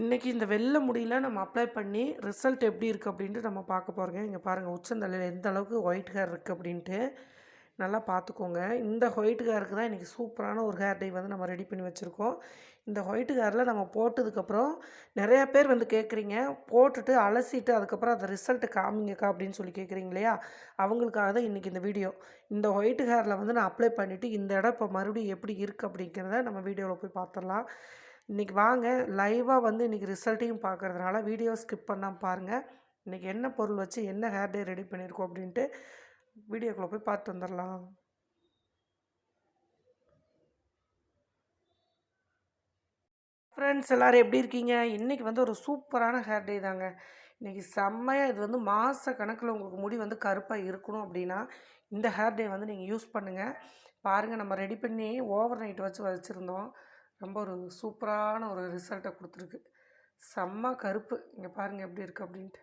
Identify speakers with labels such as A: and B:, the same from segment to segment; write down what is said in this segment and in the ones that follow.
A: இன்றைக்கி இந்த வெள்ளை முடியில் நம்ம அப்ளை பண்ணி ரிசல்ட் எப்படி இருக்குது அப்படின்ட்டு நம்ம பார்க்க போகிறோங்க இங்கே பாருங்கள் உச்சந்தலையில் எந்த அளவுக்கு ஒயிட் ஹேர் இருக்குது அப்படின்ட்டு. நல்லா பார்த்துக்கோங்க. இந்த ஒயிட் ஹேருக்கு தான் இன்றைக்கி சூப்பரான ஒரு ஹேர் டை வந்து நம்ம ரெடி பண்ணி வச்சுருக்கோம். இந்த ஒயிட் ஹேரில் நம்ம போட்டதுக்கப்புறம் நிறையா பேர் வந்து கேட்குறீங்க போட்டுட்டு அலசிட்டு அதுக்கப்புறம் அந்த ரிசல்ட்டு காமிங்கக்கா அப்படின்னு சொல்லி கேட்குறீங்க இல்லையா? அவங்களுக்காக தான் இன்றைக்கி இந்த வீடியோ இந்த ஒயிட் ஹேரில் வந்து நான் அப்ளை பண்ணிவிட்டு இந்த இடம் இப்போ மறுபடியும் எப்படி இருக்குது அப்படிங்கிறத நம்ம வீடியோவில் போய் பார்த்துடலாம். இன்றைக்கி வாங்க. லைவாக வந்து இன்றைக்கி ரிசல்ட்டையும் பார்க்குறதுனால வீடியோ ஸ்கிப் பண்ணால் பாருங்கள் இன்றைக்கி என்ன பொருள் வச்சு என்ன ஹேர் டே ரெடி பண்ணியிருக்கோம் அப்படின்ட்டு வீடியோக்குள்ளே போய் பார்த்து வந்துடலாம். ஃப்ரெண்ட்ஸ் எல்லோரும் எப்படி இருக்கீங்க? இன்றைக்கி வந்து ஒரு சூப்பரான ஹேர் டே தாங்க. இன்றைக்கி செம்மையாக இது வந்து மாத கணக்கில் உங்களுக்கு முடி வந்து கருப்பாக இருக்கணும் அப்படின்னா இந்த ஹேர் டே வந்து நீங்கள் யூஸ் பண்ணுங்கள் பாருங்கள் நம்ம ரெடி பண்ணி ஓவர் நைட் வச்சு வச்சுருந்தோம். ரொம்ப ஒரு சூப்பரான ஒரு ரிசல்ட்டை கொடுத்துருக்கு. செம்ம கருப்பு. இங்கே பாருங்கள் எப்படி இருக்குது அப்படின்ட்டு.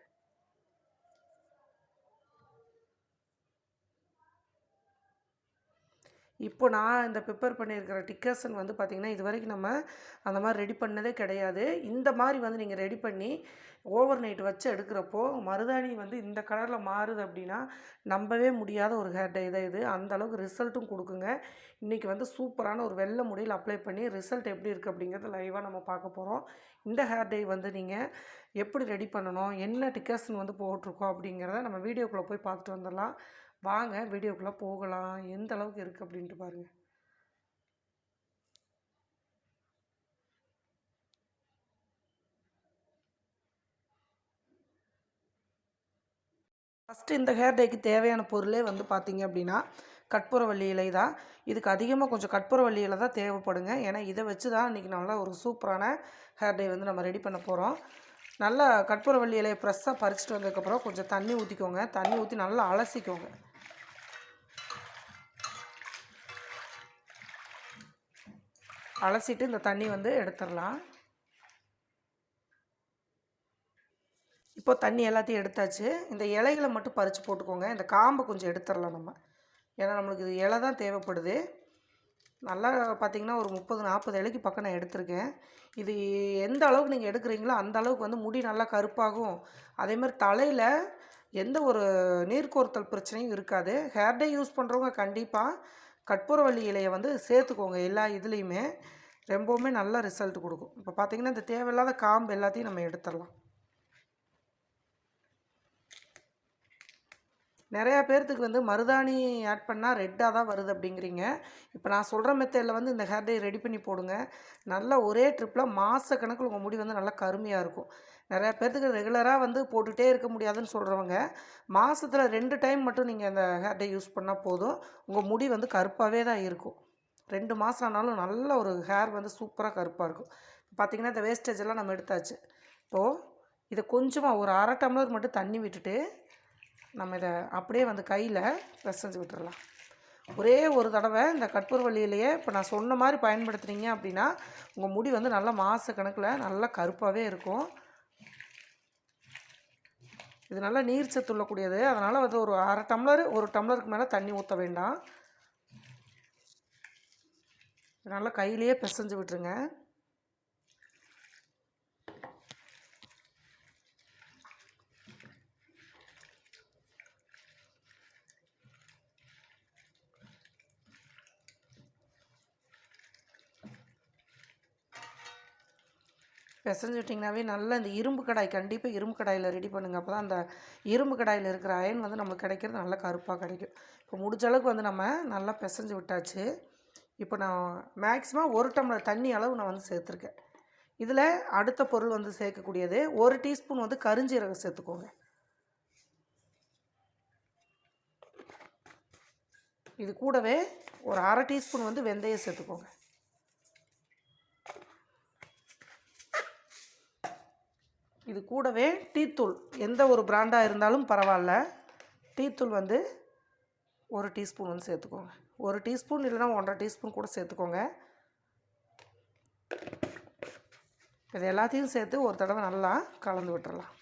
A: இப்போ நான் இந்த ப்ரிப்பேர் பண்ணியிருக்கிற டிக்கர்சன் வந்து பார்த்திங்கன்னா இது வரைக்கும் நம்ம அந்த மாதிரி ரெடி பண்ணதே கிடையாது. இந்த மாதிரி வந்து நீங்கள் ரெடி பண்ணி ஓவர் நைட் வச்சு எடுக்கிறப்போ மருதாணி வந்து இந்த கலரில் மாறுது அப்படின்னா நம்பவே முடியாத ஒரு ஹேர் டை தான் இது. அந்த அளவுக்கு ரிசல்ட்டும் கொடுக்குங்க. இன்றைக்கி வந்து சூப்பரான ஒரு வெள்ளை முடியில் அப்ளை பண்ணி ரிசல்ட் எப்படி இருக்குது அப்படிங்கிறத லைவாக நம்ம பார்க்க போகிறோம் இந்த ஹேர் டை வந்து நீங்கள் எப்படி ரெடி பண்ணணும் என்ன டிக்கர்சன் வந்து போட்டிருக்கோம் அப்படிங்கிறத நம்ம வீடியோக்குள்ளே போய் பார்த்துட்டு வந்துடலாம். வாங்க வீடியோக்குள்ளே போகலாம். எந்த அளவுக்கு இருக்குது அப்படின்ட்டு பாருங்கள் ஃபஸ்ட்டு இந்த ஹேர் டேக்கு தேவையான பொருளே வந்து பார்த்திங்க அப்படின்னா கற்பூரவள்ளி இலை தான். இதுக்கு அதிகமாக கொஞ்சம் கற்பூரவள்ளி இலை தான் தேவைப்படுங்க. ஏன்னா இதை வச்சு தான் இன்றைக்கி நல்லா ஒரு சூப்பரான ஹேர் டே வந்து நம்ம ரெடி பண்ண போகிறோம் நல்லா கற்பூரவள்ளி இலையை ஃப்ரெஷ்ஷாக பறிச்சிட்டு வந்ததுக்கப்புறம் கொஞ்சம் தண்ணி ஊற்றிக்கோங்க தண்ணி ஊற்றி நல்லா அலசிக்கோங்க. அலசிட்டு இந்த தண்ணி வந்து எடுத்துடலாம். இப்போ தண்ணி எல்லாத்தையும் எடுத்தாச்சு. இந்த இலைகளை மட்டும் பறித்து போட்டுக்கோங்க. இந்த காம்பை கொஞ்சம் எடுத்துடலாம் நம்ம. ஏன்னா நம்மளுக்கு இது இலை தான் தேவைப்படுது. நல்லா பார்த்திங்கன்னா ஒரு முப்பது நாற்பது இலைக்கு பக்கம் நான் எடுத்திருக்கேன். இது எந்த அளவுக்கு நீங்கள் எடுக்கிறீங்களோ அந்த அளவுக்கு வந்து முடி நல்லா கருப்பாகும். அதேமாதிரி தலையில் எந்த ஒரு நீர்க்கோர்த்தல் பிரச்சனையும் இருக்காது. ஹேர் டே யூஸ் பண்ணுறவங்க கண்டிப்பாக கற்பூரவள்ளி இலையை வந்து சேர்த்துக்கோங்க எல்லா இதுலேயுமே. ரொம்பவுமே நல்ல ரிசல்ட் கொடுக்கும். இப்போ பார்த்திங்கன்னா இந்த தேவையில்லாத காம்பு எல்லாத்தையும் நம்ம எடுத்துடலாம். நிறையா பேர்த்துக்கு வந்து மருதாணி ஆட் பண்ணால் ரெட்டாக தான் வருது அப்படிங்கிறீங்க. இப்போ நான் சொல்கிற மெத்தடில் வந்து இந்த ஹேர் டே ரெடி பண்ணி போடுங்க. நல்லா ஒரே ட்ரிப்பில் மாத கணக்கில் உங்கள் முடி வந்து நல்லா கருமையாக இருக்கும். நிறையா பேர்த்துக்கு ரெகுலராக வந்து போட்டுகிட்டே இருக்க முடியாதுன்னு சொல்கிறவங்க மாதத்தில் ரெண்டு டைம் மட்டும் நீங்கள் அந்த ஹேர் டே யூஸ் பண்ணால் போதும். உங்கள் முடி வந்து கருப்பாகவே தான் இருக்கும். ரெண்டு மாதம் ஆனாலும் நல்ல ஒரு ஹேர் வந்து சூப்பராக கருப்பாக இருக்கும். பார்த்திங்கன்னா இந்த வேஸ்டேஜ் எல்லாம் நம்ம எடுத்தாச்சு. இப்போது இதை கொஞ்சமாக ஒரு அரை டம்ளர் மட்டும் தண்ணி விட்டுட்டு நம்ம இதை அப்படியே வந்து கையில் பிசைஞ்சு விட்டுறலாம். ஒரே ஒரு தடவை இந்த கற்பூரவள்ளியிலேயே இப்போ நான் சொன்ன மாதிரி பயன்படுத்துனீங்க அப்படின்னா உங்கள் முடி வந்து நல்லா மாத கணக்கில் நல்லா கருப்பாகவே இருக்கும். இது நல்லா நீர் சத்து உள்ளக்கூடியது. அதனால் வந்து ஒரு அரை டம்ளர் ஒரு டம்ளருக்கு மேலே தண்ணி ஊற்ற வேண்டாம். நல்லா கையிலேயே பிசைஞ்சு விட்டுருங்க. பிசைஞ்சிட்டிங்கனாவே நல்லா இந்த இரும்பு கடாய் கண்டிப்பாக இரும்பு கடாயில் ரெடி பண்ணுங்கள் அப்போ தான் அந்த இரும்பு கடாயில் இருக்கிற அயன் வந்து நம்மளுக்கு கிடைக்கிறது நல்லா கருப்பாக கிடைக்கும். இப்போ முடிஞ்ச அளவுக்கு வந்து நம்ம நல்லா பிசைஞ்சு விட்டாச்சு. இப்போ நான் மேக்ஸிமம் ஒரு டம்ளர் தண்ணி அளவு நான் வந்து சேர்த்துருக்கேன். இதில் அடுத்த பொருள் வந்து சேர்க்கக்கூடியது ஒரு டீஸ்பூன் வந்து கருஞ்சீரகம் சேர்த்துக்கோங்க. இது கூடவே ஒரு அரை டீஸ்பூன் வந்து வெந்தயம் சேர்த்துக்கோங்க. இது கூடவே டீத்தூள் எந்த ஒரு பிராண்டாக இருந்தாலும் பரவாயில்ல. டீத்தூள் வந்து ஒரு டீஸ்பூன் வந்து சேர்த்துக்கோங்க. ஒரு டீஸ்பூன் இல்லைனா ஒன்றரை டீஸ்பூன் கூட சேர்த்துக்கோங்க. இது எல்லாத்தையும் சேர்த்து ஒரு தடவை நல்லா கலந்து விட்டுறலாம்.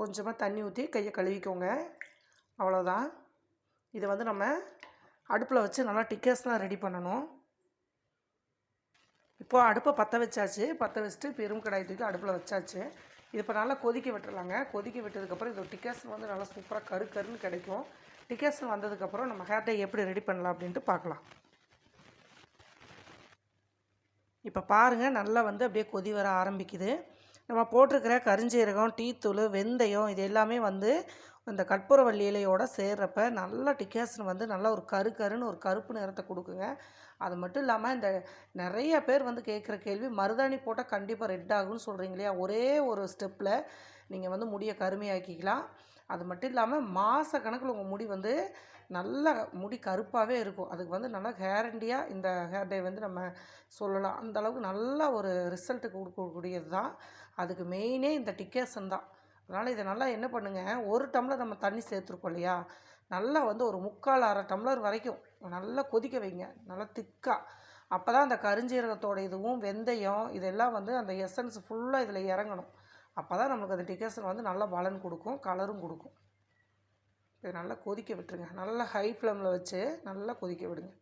A: கொஞ்சமாக தண்ணி ஊற்றி கையை கழுவிக்கோங்க. அவ்வளோதான் இதை வந்து நம்ம அடுப்பில் வச்சு நல்லா டிக்கர்ஸ்லாம் ரெடி பண்ணணும். இப்போ அடுப்பை பற்ற வச்சாச்சு. பற்ற வச்சுட்டு பெரும் கடாய் தூக்கி அடுப்பில் வச்சாச்சு. இது இப்போ நல்லா கொதிக்க விட்டுறலாங்க. கொதிக்க விட்டதுக்கப்புறம் இது டிக்கர்ஸ் வந்து நல்லா சூப்பராக கரு கருன்னு கிடைக்கும். டிக்கர்ஸ் வந்ததுக்கப்புறம் நம்ம ஹேர் டை எப்படி ரெடி பண்ணலாம் அப்படின்ட்டு பார்க்கலாம். இப்போ பாருங்கள் நல்லா வந்து அப்படியே கொதி வர ஆரம்பிக்குது. நம்ம போட்டிருக்கிற கருஞ்சீரகம் டீத்தூள் வெந்தயம் இது எல்லாமே வந்து இந்த கற்பூரவள்ளி இலையோடு சேர்றப்ப நல்லா டிக்காசன் வந்து நல்லா ஒரு கரு கருன்னு ஒரு கருப்பு நிறத்தை கொடுக்குங்க. அது மட்டும் இல்லாமல் இந்த நிறைய பேர் வந்து கேட்குற கேள்வி மருதாணி போட்டால் கண்டிப்பாக ரெட் ஆகும்னு சொல்கிறீங்க இல்லையா? ஒரே ஒரு ஸ்டெப்பில் நீங்கள் வந்து முடியை கருமையாக்கிக்கலாம். அது மட்டும் இல்லாமல் மாத கணக்கில் உங்கள் முடி வந்து நல்ல முடி கருப்பாகவே இருக்கும். அதுக்கு வந்து நல்லா கேரண்டியாக இந்த ஹேர் டே வந்து நம்ம சொல்லலாம். அந்த அளவுக்கு நல்ல ஒரு ரிசல்ட்டு கொடுக்கக்கூடியது தான் அதுக்கு மெயினே இந்த டிக்கேசன் தான். அதனால் இதை நல்லா என்ன பண்ணுங்கள் ஒரு டம்ளர் நம்ம தண்ணி சேர்த்துருக்கோம் இல்லையா? நல்லா வந்து ஒரு முக்கால் அரை டம்ளர் வரைக்கும் நல்லா கொதிக்க வைங்க. நல்லா திக்காக அப்போ தான் அந்த கருஞ்சீரகத்தோட இதுவும் வெந்தயம் இதெல்லாம் வந்து அந்த எசன்ஸ் ஃபுல்லாக இதில் இறங்கணும். அப்போ தான் நம்மளுக்கு அந்த டிக்கேசன் வந்து நல்லா பலன் கொடுக்கும் கலரும் கொடுக்கும். இதை நல்லா கொதிக்க விட்டுருங்க. நல்லா ஹை ஃப்ளேமில் வச்சு நல்லா கொதிக்க விடுங்க.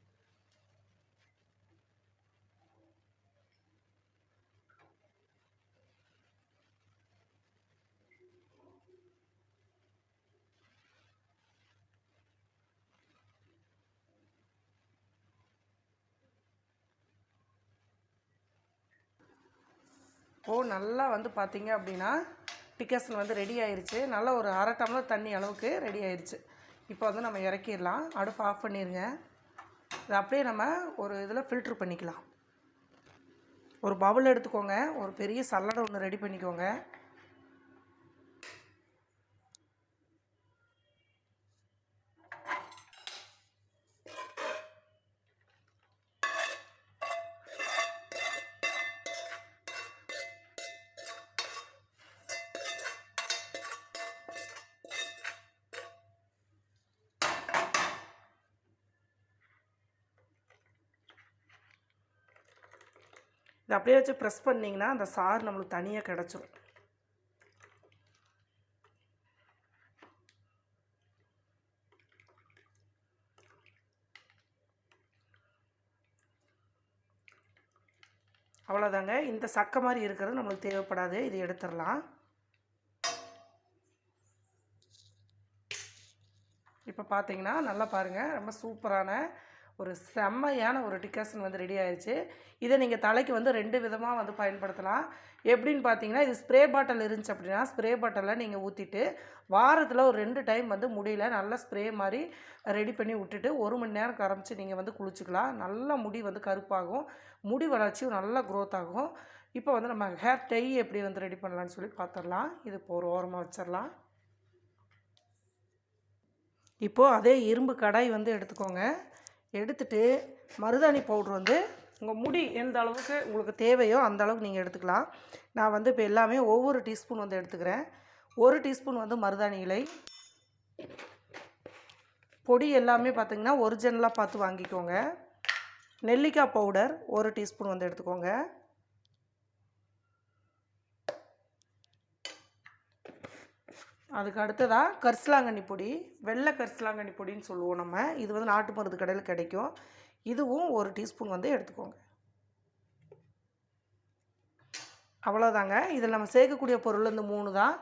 A: இப்போது நல்லா வந்து பார்த்தீங்க அப்படின்னா டிக்கசன் வந்து ரெடி ஆயிடுச்சு நல்லா ஒரு அரை டம்ளர் தண்ணி அளவுக்கு ரெடி ஆயிடுச்சு இப்போ வந்து நம்ம இறக்கிடலாம். அடுப்பு ஆஃப் பண்ணிடுங்க இதை அப்படியே நம்ம ஒரு இதில் ஃபில்ட்ரு பண்ணிக்கலாம். ஒரு பவுல் எடுத்துக்கோங்க. ஒரு பெரிய சல்லடை ஒன்று ரெடி பண்ணிக்கோங்க. இதை அப்படியே வச்சு ப்ரெஸ் பண்ணிங்கன்னா அந்த சாறு நம்மளுக்கு தனியாக கிடச்சிரும். அவ்வளோதாங்க இந்த சக்கை மாதிரி இருக்கிறது நம்மளுக்கு தேவைப்படாது. இது எடுத்துடலாம். இப்போ பார்த்தீங்கன்னா நல்லா பாருங்கள் ரொம்ப சூப்பரான ஒரு செம்மையான ஒரு டிகாஷன் வந்து ரெடி ஆயிடுச்சு இதை நீங்கள் தலைக்கு வந்து ரெண்டு விதமாக வந்து பயன்படுத்தலாம். எப்படின்னு பார்த்தீங்கன்னா இது ஸ்ப்ரே பாட்டில் இருந்துச்சு அப்படின்னா ஸ்ப்ரே பாட்டிலில் நீங்கள் ஊற்றிட்டு வாரத்தில் ஒரு ரெண்டு டைம் வந்து முடியல நல்லா ஸ்ப்ரே மாதிரி ரெடி பண்ணி விட்டுட்டு ஒரு மணி நேரம் கரமிச்சு நீங்கள் வந்து குளிச்சுக்கலாம். நல்லா முடி வந்து கருப்பாகும். முடி வளர்ச்சியும் நல்லா க்ரோத் ஆகும். இப்போ வந்து நம்ம ஹேர் டை எப்படி வந்து ரெடி பண்ணலான்னு சொல்லி பார்த்துடலாம் இது இப்போ ஒரு ஓரமாக வச்சிடலாம் இப்போது அதே இரும்பு கடாய் வந்து எடுத்துக்கோங்க. எடுத்துட்டு மருதாணி பவுட்ரு வந்து உங்கள் முடி எந்த அளவுக்கு உங்களுக்கு தேவையோ அந்த அளவுக்கு நீங்கள் எடுத்துக்கலாம். நான் வந்து இப்போ எல்லாமே ஒவ்வொரு டீஸ்பூன் வந்து எடுத்துக்கிறேன். ஒரு டீஸ்பூன் வந்து மருதாணி இலை. பொடி எல்லாமே பார்த்திங்கன்னா ஒரிஜினலாக பார்த்து வாங்கிக்கோங்க. நெல்லிக்காய் பவுடர் ஒரு டீஸ்பூன் வந்து எடுத்துக்கோங்க. அதுக்கு அடுத்ததாக கரிசலாங்கண்ணி பொடி வெள்ளை கரிசலாங்கண்ணி பொடின்னு சொல்லுவோம் நம்ம. இது வந்து நாட்டு மருந்து கடையில் கிடைக்கும். இதுவும் ஒரு டீஸ்பூன் வந்து எடுத்துக்கோங்க. அவ்வளோதாங்க இதில் நம்ம சேர்க்கக்கூடிய பொருள் இந்த மூணு தான்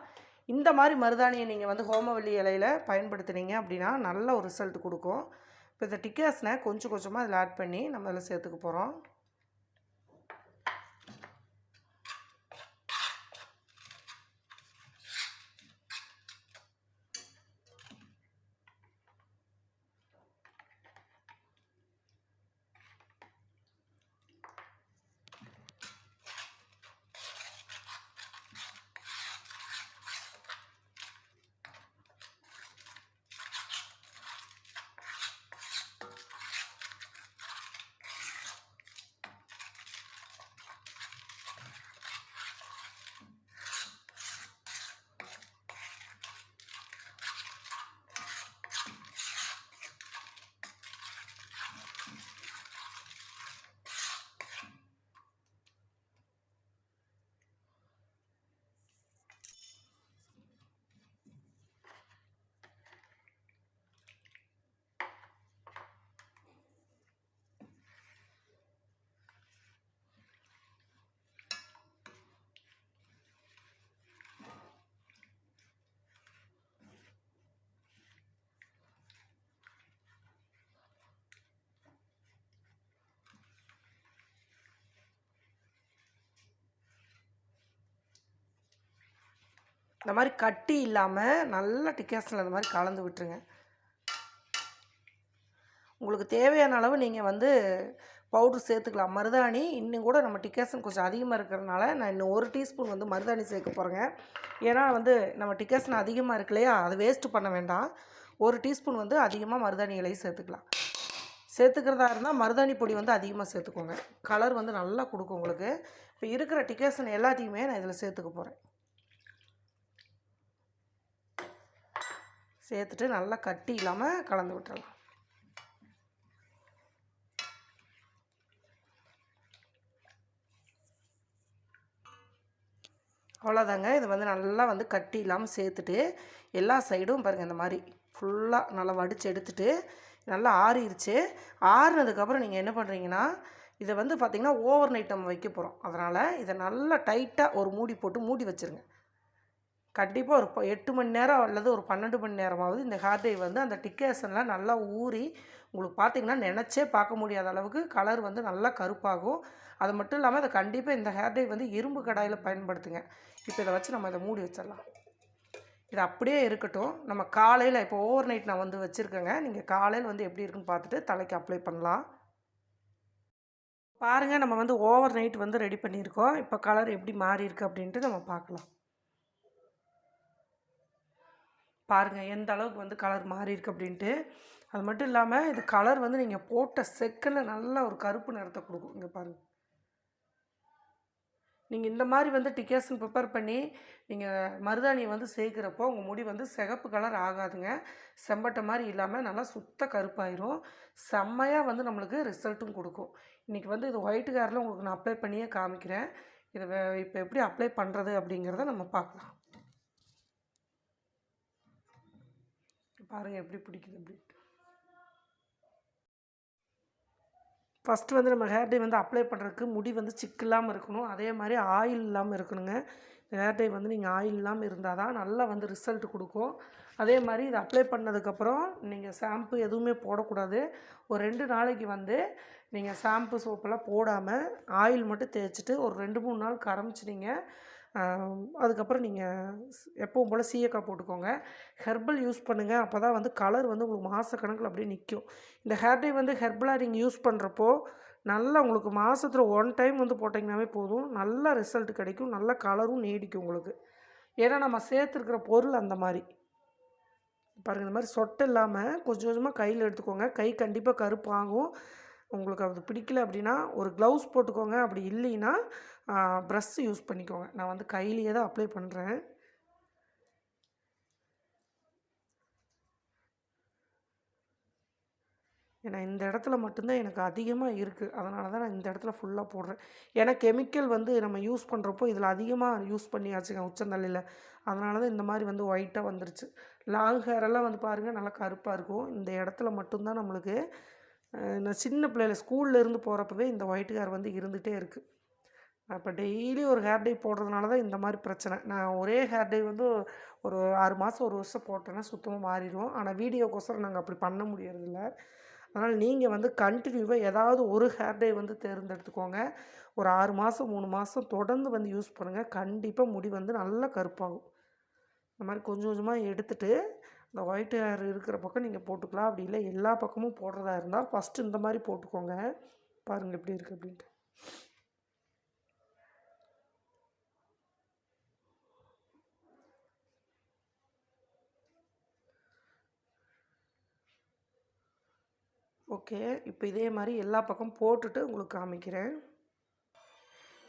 A: இந்த மாதிரி மருதாணியை நீங்கள் வந்து ஹோமவல்லி இலையில் பயன்படுத்துனீங்க அப்படின்னா நல்ல ஒரு ரிசல்ட் கொடுக்கும். இப்போ இந்த டிக்காஸ்னை கொஞ்சம் கொஞ்சமாக இதில் ஆட் பண்ணி நம்ம அதில் சேர்த்துக்க போகிறோம் இந்த மாதிரி கட்டி இல்லாமல் நல்லா டிக்கேஷனில் இந்த மாதிரி கலந்து விட்டுருங்க. உங்களுக்கு தேவையான அளவு நீங்கள் வந்து பவுட்ரு சேர்த்துக்கலாம். மருதாணி இன்னும் கூட நம்ம டிக்கேஷன் கொஞ்சம் அதிகமாக இருக்கிறதுனால நான் இன்னும் ஒரு டீஸ்பூன் வந்து மருதாணி சேர்க்க போகிறேங்க ஏன்னா வந்து நம்ம டிக்கேஷன் அதிகமாக இருக்கு இல்லையா? அதை வேஸ்ட்டு பண்ண வேண்டாம். ஒரு டீஸ்பூன் வந்து அதிகமாக மருதாணி இலையை சேர்த்துக்கலாம். சேர்த்துக்கிறதா இருந்தால் மருதாணி பொடி வந்து அதிகமாக சேர்த்துக்கோங்க. கலர் வந்து நல்லா கொடுக்கும் உங்களுக்கு. இப்போ இருக்கிற டிக்காசன் எல்லாத்தையுமே நான் இதில் சேர்த்துக்க போகிறேன் சேர்த்துட்டு நல்லா கட்டி இல்லாமல் கலந்து விட்டுறலாம். அவ்வளோதாங்க இது வந்து நல்லா வந்து கட்டி இல்லாமல் சேர்த்துட்டு எல்லா சைடும் பாருங்கள் இந்த மாதிரி ஃபுல்லாக நல்லா வடித்து எடுத்துட்டு நல்லா ஆறிடுச்சு ஆறுனதுக்கப்புறம் நீங்கள் என்ன பண்ணுறீங்கன்னா இதை வந்து பார்த்திங்கன்னா ஓவர் நைட் நம்ம வைக்க போகிறோம் அதனால் இதை நல்லா டைட்டாக ஒரு மூடி போட்டு மூடி வச்சுருங்க. கண்டிப்பாக ஒரு எட்டு மணி நேரம் அல்லது ஒரு பன்னெண்டு மணி நேரமாவது இந்த ஹேர் டை வந்து அந்த டிக்கேஷனில் நல்லா ஊறி உங்களுக்கு பார்த்தீங்கன்னா நினச்சே பார்க்க முடியாத அளவுக்கு கலர் வந்து நல்லா கருப்பாகும். அது மட்டும் இல்லாமல் அதை கண்டிப்பாக இந்த ஹேர் டை வந்து இரும்பு கடாயில் பயன்படுத்துங்க. இப்போ இதை வச்சு நம்ம இதை மூடி வச்சிடலாம். இது அப்படியே இருக்கட்டும். நம்ம காலையில் இப்போ ஓவர் நைட் நான் வந்து வச்சுருக்கேங்க. நீங்கள் காலையில் வந்து எப்படி இருக்குன்னு பார்த்துட்டு தலைக்கு அப்ளை பண்ணலாம். பாருங்கள் நம்ம வந்து ஓவர் நைட் வந்து ரெடி பண்ணியிருக்கோம். இப்போ கலர் எப்படி மாறி இருக்குது அப்படின்ட்டு நம்ம பார்க்கலாம். பாருங்கள் எந்த அளவுக்கு வந்து கலர் மாறியிருக்கு அப்படின்ட்டு. அது மட்டும் இல்லாமல் இது கலர் வந்து நீங்கள் போட்ட செகண்டில் நல்லா ஒரு கருப்பு நிறத்தை கொடுக்கும். இங்கே பாருங்கள் நீங்கள் இந்த மாதிரி வந்து டிக்கேஷன் ப்ரிப்பேர் பண்ணி நீங்கள் மருதாணியை வந்து சேர்க்குறப்போ உங்கள் முடி வந்து சிகப்பு கலர் ஆகாதுங்க. செம்பட்டை மாதிரி இல்லாமல் நல்லா சுத்த கருப்பாயிரும். செம்மையாக வந்து நம்மளுக்கு ரிசல்ட்டும் கொடுக்கும். இன்றைக்கி வந்து இது ஒயிட் காரில் உங்களுக்கு நான் அப்ளை பண்ணியே காமிக்கிறேன். இதை வே- இப்போ எப்படி அப்ளை பண்ணுறது அப்படிங்கிறத நம்ம பார்க்கலாம். பாருங்கள் எப்படி பிடிக்குது அப்படின்ட்டு. ஃபஸ்ட்டு வந்து நம்ம ஹேர் டை வந்து அப்ளை பண்ணுறதுக்கு முடி வந்து சிக்கில்லாமல் இருக்கணும். அதே மாதிரி ஆயில் இல்லாமல் இருக்கணுங்க. ஹேர் டை வந்து நீங்கள் ஆயில் இல்லாமல் இருந்தால் தான் நல்லா வந்து ரிசல்ட் கொடுக்கும். அதே மாதிரி இதை அப்ளை பண்ணதுக்கப்புறம் நீங்கள் ஷாம்பு எதுவுமே போடக்கூடாது. ஒரு ரெண்டு நாளைக்கு வந்து நீங்கள் ஷாம்பு சோப்பெல்லாம் போடாமல் ஆயில் மட்டும் தேய்ச்சிட்டு ஒரு ரெண்டு மூணு நாள் கரமிச்சிட்டிங்க அதுக்கப்புறம் நீங்கள் எப்பவும் போல் சீயக்காய் போட்டுக்கோங்க. ஹெர்பல் யூஸ் பண்ணுங்கள் அப்போ தான் வந்து கலர் வந்து உங்களுக்கு மாதக்கணக்கில் அப்படியே நிற்கும் இந்த ஹேர் டை வந்து ஹெர்பலாக நீங்கள் யூஸ் பண்ணுறப்போ நல்லா உங்களுக்கு மாதத்தில் ஒன் டைம் வந்து போட்டிங்கனாவே போதும். நல்ல ரிசல்ட் கிடைக்கும். நல்ல கலரும் நீடிக்கும் உங்களுக்கு. ஏன்னா நம்ம சேர்த்துருக்கிற பொருள் அந்த மாதிரி. பாருங்கள் இந்த மாதிரி சொட்டை இல்லாமல் கொஞ்சம் கொஞ்சமாக கையில் எடுத்துக்கோங்க. கை கண்டிப்பாக கருப்பாகும். உங்களுக்கு அது பிடிக்கல அப்படின்னா ஒரு க்ளவுஸ் போட்டுக்கோங்க. அப்படி இல்லைன்னா ப்ரஷ் யூஸ் பண்ணிக்கோங்க. நான் வந்து கையிலேயே தான் அப்ளை பண்ணுறேன் ஏன்னா இந்த இடத்துல மட்டும்தான் எனக்கு அதிகமாக இருக்குது அதனால தான் நான் இந்த இடத்துல ஃபுல்லாக போடுறேன். ஏன்னா கெமிக்கல் வந்து நம்ம யூஸ் பண்ணுறப்போ இதில் அதிகமாக யூஸ் பண்ணியாச்சுங்க உச்சந்தலையில். அதனால தான் இந்த மாதிரி வந்து ஒயிட்டாக வந்துருச்சு. லாங் ஹேரெல்லாம் வந்து பாருங்கள் நல்லா கருப்பாக இருக்கும். இந்த இடத்துல மட்டும்தான் நம்மளுக்கு நான் சின்ன பிள்ளையில ஸ்கூல்ல இருந்து போகிறப்பவே இந்த ஒயிட் ஹேர் வந்து இருந்துகிட்டே இருக்குது அப்போ டெய்லி ஒரு ஹேர் டை போடுறதுனால தான் இந்த மாதிரி பிரச்சனை. நான் ஒரே ஹேர் டை வந்து ஒரு ஆறு மாதம் ஒரு வருஷம் போட்டேன்னா சுத்தமாக மாறிடுவோம். ஆனால் வீடியோக்கோசரம் நாங்கள் அப்படி பண்ண முடியறதில்ல. அதனால் நீங்கள் வந்து கண்டினியூவாக ஏதாவது ஒரு ஹேர் டை வந்து தேர்ந்தெடுத்துக்கோங்க. ஒரு ஆறு மாதம் மூணு மாதம் தொடர்ந்து வந்து யூஸ் பண்ணுங்கள் கண்டிப்பாக முடி வந்து நல்லா கருப்பாகும். இந்த மாதிரி கொஞ்சம் கொஞ்சமாக எடுத்துட்டு இந்த ஒயிட் ஹேர் இருக்கிற பக்கம் நீங்கள் போட்டுக்கலாம். அப்படி இல்லை எல்லா பக்கமும் போடுறதா இருந்தால் ஃபஸ்ட்டு இந்த மாதிரி போட்டுக்கோங்க. பாருங்கள் எப்படி இருக்குது அப்படின்ட்டு. ஓகே இப்போ இதே மாதிரி எல்லா பக்கம் போட்டுட்டு உங்களுக்கு காமிக்கிறேன்.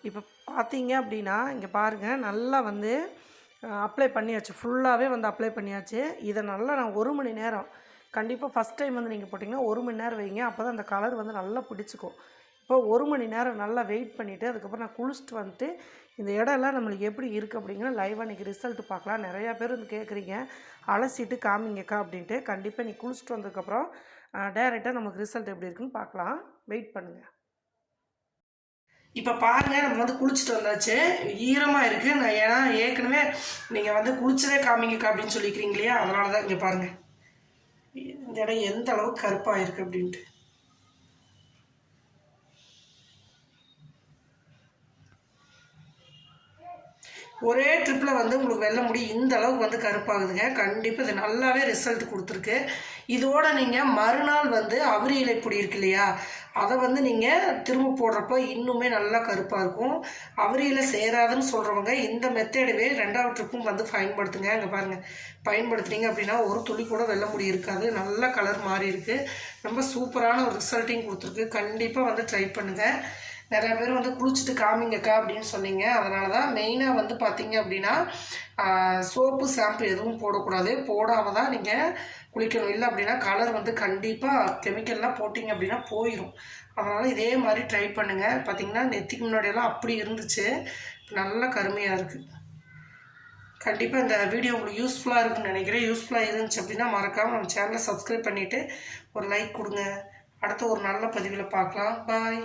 A: இப்போ பார்த்தீங்க அப்படின்னா இங்கே பாருங்கள் நல்லா வந்து அப்ளை பண்ணியாச்சு. ஃபுல்லாகவே வந்து அப்ளை பண்ணியாச்சு. இதை நல்லா நான் ஒரு மணி நேரம் கண்டிப்பாக ஃபஸ்ட் டைம் வந்து நீங்கள் போட்டிங்கன்னா ஒரு மணி நேரம் வைங்க. அப்போ தான் அந்த கலர் வந்து நல்லா பிடிச்சிக்கும். இப்போ ஒரு மணி நேரம் நல்லா வெயிட் பண்ணிவிட்டு அதுக்கப்புறம் நான் குளிச்சுட்டு வந்துட்டு இந்த இடம்லாம் நம்மளுக்கு எப்படி இருக்குது அப்படிங்கிற லைவாக இன்றைக்கி ரிசல்ட் பார்க்கலாம். நிறையா பேர் வந்து கேட்குறீங்க. அலசிட்டு காமிங்கக்கா அப்படின்ட்டு. கண்டிப்பாக நீ குளிச்சுட்டு வந்ததுக்கப்புறம் டேரெக்டாக நமக்கு ரிசல்ட் எப்படி இருக்குன்னு பார்க்கலாம். வெயிட் பண்ணுங்கள் இப்போ பாருங்கள் நம்ம வந்து குளிச்சுட்டு வந்தாச்சு. ஈரமாக இருக்குது நான் ஏன்னா ஏற்கனவே நீங்கள் வந்து குளிச்சதே காமிங்க அப்படின்னு சொல்லிக்கிறீங்க இல்லையா? அதனால தான் இங்கே பாருங்கள் இந்த இடம் எந்த அளவுக்கு கருப்பாக இருக்குது அப்படின்ட்டு. ஒரே ட்ரிப்பில் வந்து உங்களுக்கு வெள்ளை முடி இந்த அளவுக்கு வந்து கருப்பாகுதுங்க. கண்டிப்பாக இது நல்லாவே ரிசல்ட் கொடுத்துருக்கு. இதோட நீங்கள் மறுநாள் வந்து அவரி இலைப்பொடி இருக்கு இல்லையா? அதை வந்து நீங்கள் திரும்ப போடுறப்ப இன்னுமே நல்லா கருப்பாக இருக்கும். அவரியில் சேராதுன்னு சொல்கிறவங்க இந்த மெத்தேடவே ரெண்டாவது ட்ரிப்பும் வந்து பயன்படுத்துங்க. அங்கே பாருங்கள் பயன்படுத்துனீங்க அப்படின்னா ஒரு துளி கூட வெள்ள முடி இருக்காது. நல்ல கலர் மாறி இருக்குது ரொம்ப சூப்பரான ஒரு ரிசல்ட்டையும் கொடுத்துருக்கு. கண்டிப்பாக வந்து ட்ரை பண்ணுங்கள் நிறையா பேர் வந்து குளிச்சுட்டு காமிங்கக்கா அப்படின்னு சொன்னீங்க. அதனால தான் மெயினாக வந்து பார்த்தீங்க அப்படின்னா சோப்பு ஷாம்பு எதுவும் போடக்கூடாது. போடாமல் தான் நீங்கள் குளிக்கணும். இல்லை அப்படின்னா கலர் வந்து கண்டிப்பாக கெமிக்கல்லாம் போட்டிங்க அப்படின்னா போயிடும் அதனால் இதே மாதிரி ட்ரை பண்ணுங்கள் பார்த்தீங்கன்னா நெத்திக்கு முன்னாடியெல்லாம் அப்படி இருந்துச்சு. நல்ல கருமையாக இருக்குது கண்டிப்பாக இந்த வீடியோ உங்களுக்கு யூஸ்ஃபுல்லாக இருக்குன்னு நினைக்கிறேன். யூஸ்ஃபுல்லாக இருந்துச்சு அப்படின்னா மறக்காமல் நம்ம சேனலை சப்ஸ்கிரைப் பண்ணிவிட்டு ஒரு லைக் கொடுங்க. அடுத்த ஒரு நல்ல பதிவில் பார்க்கலாம். பாய்